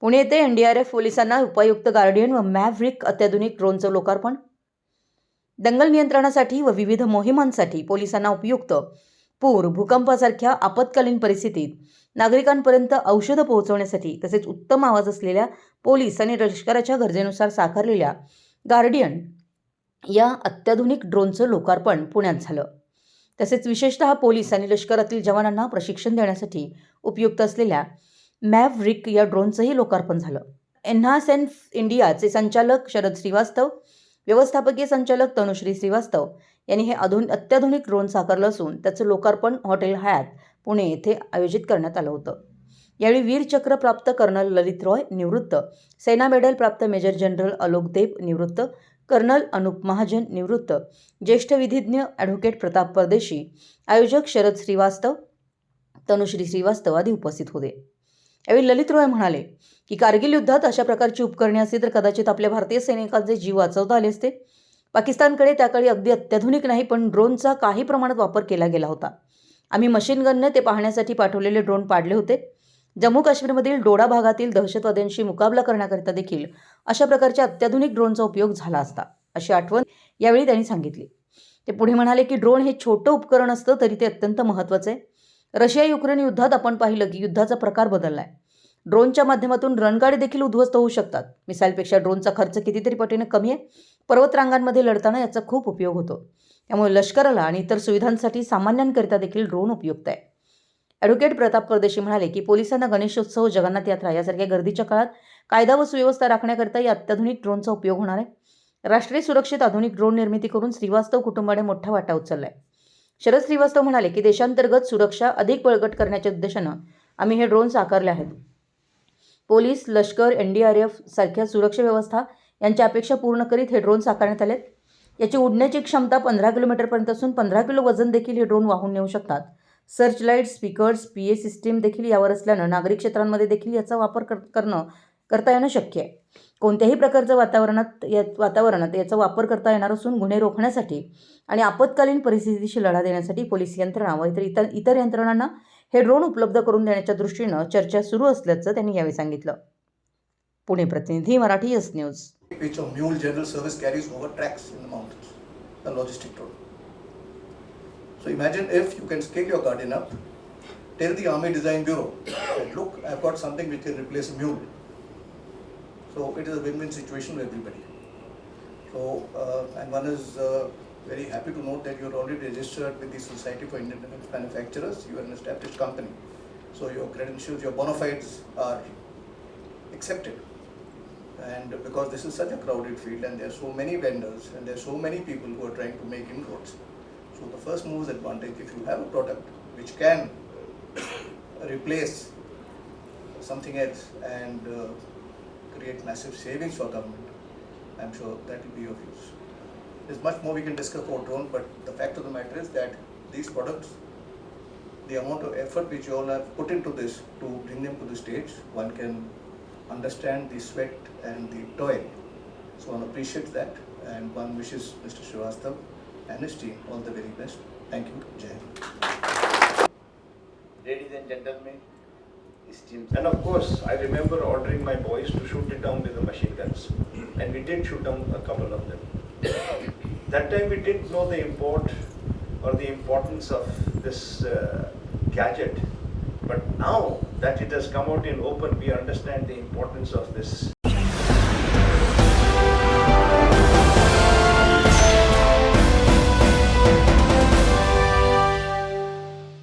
पुणे येथे एनडीआरएफ पोलिसांना उपयुक्त गार्डियन व मॅव्हरिक अत्याधुनिक ड्रोनचं लोकार्पण. दंगल नियंत्रणासाठी व विविध मोहिमांसाठी पोलिसांना उपयुक्त पूर भूकंपासारख्या आपत्कालीन परिस्थितीत नागरिकांपर्यंत औषधं पोहोचवण्यासाठी तसेच उत्तम आवाज असलेल्या पोलीस आणि लष्कराच्या गरजेनुसार साकारलेल्या गार्डियन या अत्याधुनिक ड्रोनचं लोकार्पण पुण्यात झालं. तसेच विशेषतः पोलीस आणि लष्करातील जवानांना प्रशिक्षण देण्यासाठी उपयुक्त असलेल्या मॅव्हरिक या ड्रोनचंही लोकार्पण झालं. एन्हासेन्स इंडियाचे संचालक शरद श्रीवास्तव व्यवस्थापकीय संचालक तनुश्री श्रीवास्तव यांनी हे आधुनिक अत्याधुनिक ड्रोन साकारलं असून त्याचं लोकार्पण हॉटेल हयात पुणे येथे आयोजित करण्यात आलं होतं. यावेळी वीरचक्र प्राप्त कर्नल ललित रॉय निवृत्त सेना मेडल प्राप्त मेजर जनरल अलोक देव निवृत्त कर्नल अनुप महाजन निवृत्त ज्येष्ठ विधिज्ञ ॲडव्होकेट प्रताप परदेशी आयोजक शरद श्रीवास्तव तनुश्री श्रीवास्तव आदी उपस्थित होते. यावेळी ललित रॉय म्हणाले की कारगिल युद्धात अशा प्रकारची उपकरणे असती तर कदाचित आपल्या भारतीय सैनिकांचे जीव वाचवता आले असते. पाकिस्तानकडे त्याकाळी अगदी अत्याधुनिक नाही पण ड्रोनचा काही प्रमाणात वापर केला गेला होता. आम्ही मशीन गनने ते पाहण्यासाठी पाठवलेले ड्रोन पाडले होते. जम्मू काश्मीरमधील डोडा भागातील दहशतवाद्यांशी मुकाबला करण्याकरिता देखील अशा प्रकारच्या अत्याधुनिक ड्रोनचा उपयोग झाला असता अशी आठवण यावेळी त्यांनी सांगितली. ते पुढे म्हणाले की ड्रोन हे छोटं उपकरण असतं तरी ते अत्यंत महत्त्वाचं आहे. रशिया युक्रेन युद्धात आपण पाहिलं की युद्धाचा प्रकार बदलला आहे ड्रोनच्या माध्यमातून रणगाडे देखील उद्ध्वस्त होऊ शकतात. मिसाईलपेक्षा ड्रोनचा खर्च कितीतरी पटीने कमी आहे. पर्वतरांगांमध्ये लढताना याचा खूप उपयोग होतो. त्यामुळे लष्कराला आणि इतर सुविधांसाठी सामान्यांकरिता देखील ड्रोन उपयुक्त आहे. ॲडव्होकेट प्रताप परदेशी म्हणाले की पोलिसांना गणेशोत्सव जगन्नाथ यात्रा यासारख्या गर्दीच्या काळात कायदा व सुव्यवस्था राखण्याकरिता या अत्याधुनिक ड्रोनचा उपयोग होणार आहे. राष्ट्रीय सुरक्षित आधुनिक ड्रोन निर्मिती करून श्रीवास्तव कुटुंबाने मोठा वाटा उचलला आहे शरद श्रीवास्तव म्हणाले की देशांतर्गत सुरक्षा अधिक बळकट करण्याच्या उद्देशानं आम्ही हे ड्रोन साकारले आहेत. पोलीस लष्कर एन डी आर एफ सारख्या सुरक्षा व्यवस्था यांच्या अपेक्षा पूर्ण करीत हे ड्रोन साकारण्यात आलेत. याची उडण्याची क्षमता पंधरा किलोमीटरपर्यंत असून पंधरा किलो वजन देखील हे ड्रोन वाहून नेऊ शकतात. Search light speakers P A system देखील यावर असल्यानं नागरिक क्षेत्रांमध्ये देखील याचा वापर कर करणं करता येणं शक्य आहे. कोणत्याही प्रकारचं वातावरणात या वातावरणात याचा वापर करता येणार असून गुन्हे रोखण्यासाठी आणि आपत्कालीन परिस्थितीशी लढा देण्यासाठी पोलीस यंत्रणा व इतर इतर यंत्रणांना हे ड्रोन उपलब्ध करून देण्याच्या दृष्टीनं चर्चा सुरू असल्याचं त्यांनी यावेळी सांगितलं. पुणे प्रतिनिधी Marathi S news. Mule general service carries over tracks in mountains the logistic drone so imagine if you can scale your garden up tell the army design So it is a win-win situation for everybody. So, uh, and one is uh, very happy to note that you're already registered with the Society for Indian Defense Manufacturers. You are an established company. So your credentials, your bona fides are accepted. And because this is such a crowded field and there are so many vendors and there are so many people who are trying to make inroads. So the first move is advantage. If you have a product which can replace something else and uh, create massive savings for government, I'm sure that will be of use. There's much more we can discuss about drone, but the fact of the matter is that these products, the amount of effort which you all have put into this to bring them to the stage, one can understand the sweat and the toil. So one appreciates that and one wishes Mr. Srivastav and his team all the very best. Thank you. Jai ladies and gentlemen, And of course, I remember ordering my boys to shoot it down with the machine guns. And we did shoot down a couple of them. that time we didn't know the import or the importance of this uh, gadget. But now that it has come out in open, we understand the importance of this